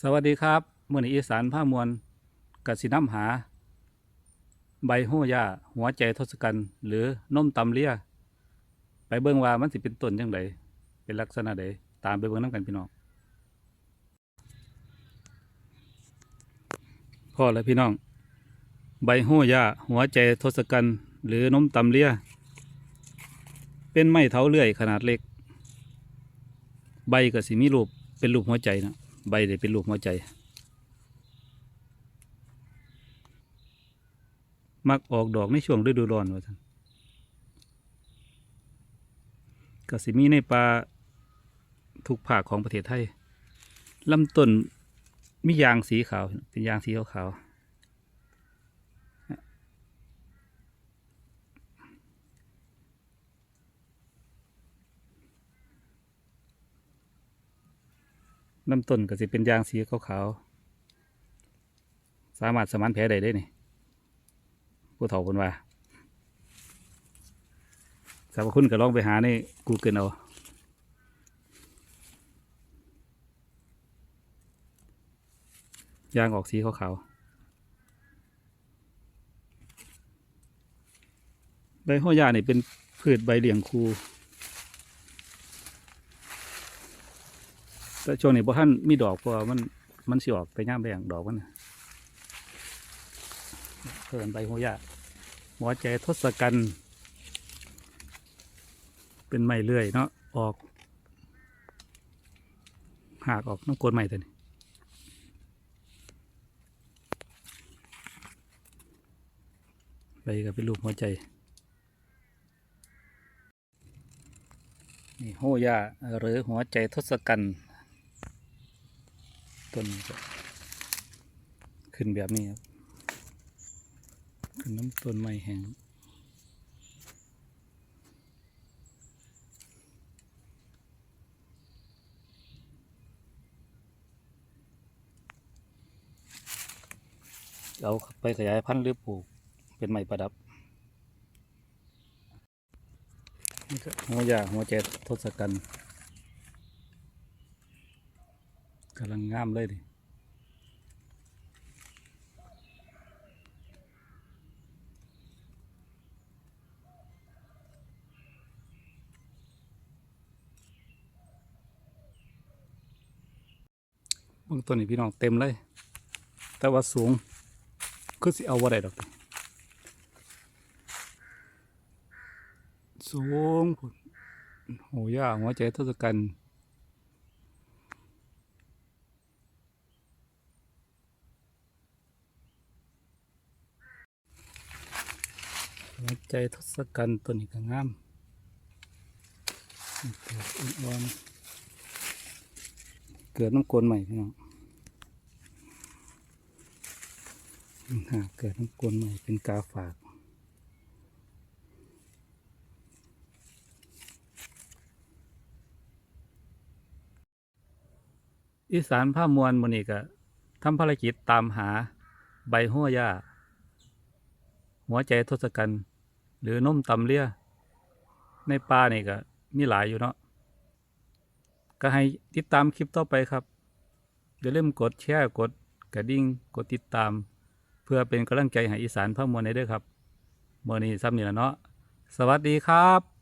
สวัสดีครับเมื่อในอีสานผ้ามวลกสิน้ำหา ใบโหย่าหัวใจทศกัณฐ์หรือน้มตำเลียไปเบิ่งว่ามันสิเป็นต้นจังไดเป็นลักษณะใดตามไปเบิ่งน้ำกันพี่น้องพ่อและพี่น้อง ใบโหย่าหัวใจทศกัณฐ์หรือน้มตำเลียเป็นไม้เถาเลื่อยขนาดเล็ก ใบก็สิมีรูปเป็นรูปหัวใจนะ ใบได้เป็นรูปหัวใจ มักออกดอกในช่วงฤดูร้อนว่าท่านกสิมีในป่าทุกภาคของประเทศไทยลำต้นมียางสีขาว เป็นยางสีขาวๆ ลำต้นก็สิเป็นยางสีขาวๆ สามารถสมานแผลได้ได้นี่ผู้เฒ่าคนว่าสรรพคุณก็ลองไปหาใน Google เอายางออกสีขาวๆใบห้อยานี่เป็นพืชใบเหลี้ยงคู แต่ช่วงนี้บ่ท่านมีดอกเพราะมันมันสิออกไปย่ามแบ่างดอกมันเพิ่นใบห้อยาหัวใจทศกัณฐ์เป็นไม้เลื่อยเนาะออกหากออกน้ำโกนใหม่ตัวนี้ใบก็เป็นรูปหัวใจ นี่โหยาหรือหัวใจทศกัณฐ์ ต้นจะขึ้นแบบนี้ครับ ขึ้นน้ำต้นไม้แห้งเอาไปขยายพันธุ์หรือปลูกเป็นไม้ประดับนี่ก็หัวยาหัวใจทศกัณฐ์กำลังงามเลยดิบื้องต้นนี่พี่น้องเต็มเลย แต่ว่าสูง คือสิเอาว่าได้ดอก สูงโหย่าหัวใจทศกัณฐ์ หัวใจทศกัณฐ์ตัวนี้ก็งามเกิดอ่อนเกิดน้ำกลนใหม่พี่น้องหาเกิดน้ำกลนใหม่เป็นกาฝากอีสานผ้ามวลมนีกะทำภารกิจตามหาใบหัวย่าหัวใจทศกัณฐ์ หรือนมตำเลียในป่านี่ก็มีหลายอยู่เนาะก็ให้ติดตามคลิปต่อไปครับอย่าลืมกดแชร์กดกระดิ่งกดติดตาม เพื่อเป็นกำลังใจให้อีสานพระมวลในเด้อครับเมื่อนี้ซ้ำนี่ละเนาะสวัสดีครับ